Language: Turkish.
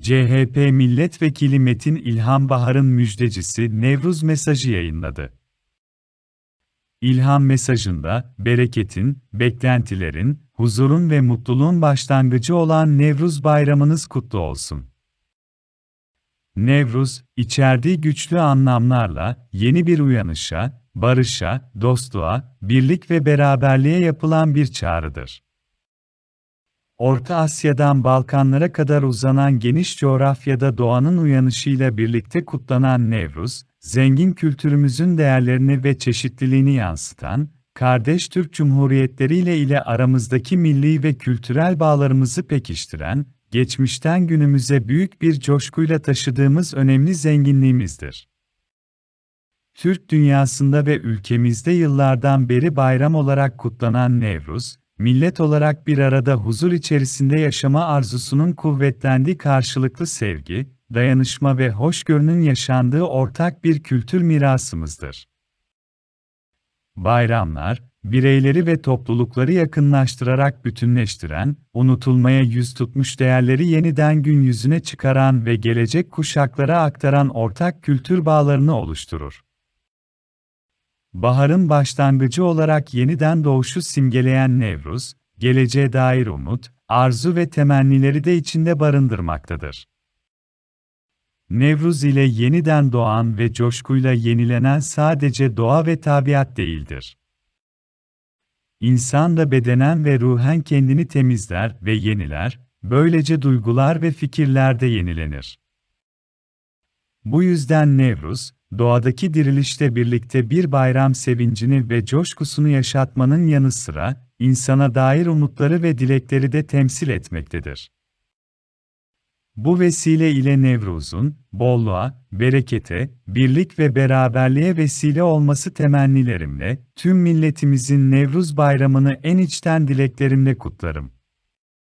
CHP Milletvekili Metin İlhan Bahar'ın müjdecisi Nevruz mesajı yayınladı. İlham mesajında, bereketin, beklentilerin, huzurun ve mutluluğun başlangıcı olan Nevruz bayramınız kutlu olsun. Nevruz, içerdiği güçlü anlamlarla, yeni bir uyanışa, barışa, dostluğa, birlik ve beraberliğe yapılan bir çağrıdır. Orta Asya'dan Balkanlara kadar uzanan geniş coğrafyada doğanın uyanışıyla birlikte kutlanan Nevruz, zengin kültürümüzün değerlerini ve çeşitliliğini yansıtan, kardeş Türk Cumhuriyetleriyle ile aramızdaki milli ve kültürel bağlarımızı pekiştiren, geçmişten günümüze büyük bir coşkuyla taşıdığımız önemli zenginliğimizdir. Türk dünyasında ve ülkemizde yıllardan beri bayram olarak kutlanan Nevruz, millet olarak bir arada huzur içerisinde yaşama arzusunun kuvvetlendiği karşılıklı sevgi, dayanışma ve hoşgörünün yaşandığı ortak bir kültür mirasımızdır. Bayramlar, bireyleri ve toplulukları yakınlaştırarak bütünleştiren, unutulmaya yüz tutmuş değerleri yeniden gün yüzüne çıkaran ve gelecek kuşaklara aktaran ortak kültür bağlarını oluşturur. Baharın başlangıcı olarak yeniden doğuşu simgeleyen Nevruz, geleceğe dair umut, arzu ve temennileri de içinde barındırmaktadır. Nevruz ile yeniden doğan ve coşkuyla yenilenen sadece doğa ve tabiat değildir. İnsan da bedenen ve ruhen kendini temizler ve yeniler, böylece duygular ve fikirler de yenilenir. Bu yüzden Nevruz, doğadaki dirilişle birlikte bir bayram sevincini ve coşkusunu yaşatmanın yanı sıra, insana dair umutları ve dilekleri de temsil etmektedir. Bu vesile ile Nevruz'un, bolluğa, berekete, birlik ve beraberliğe vesile olması temennilerimle, tüm milletimizin Nevruz bayramını en içten dileklerimle kutlarım.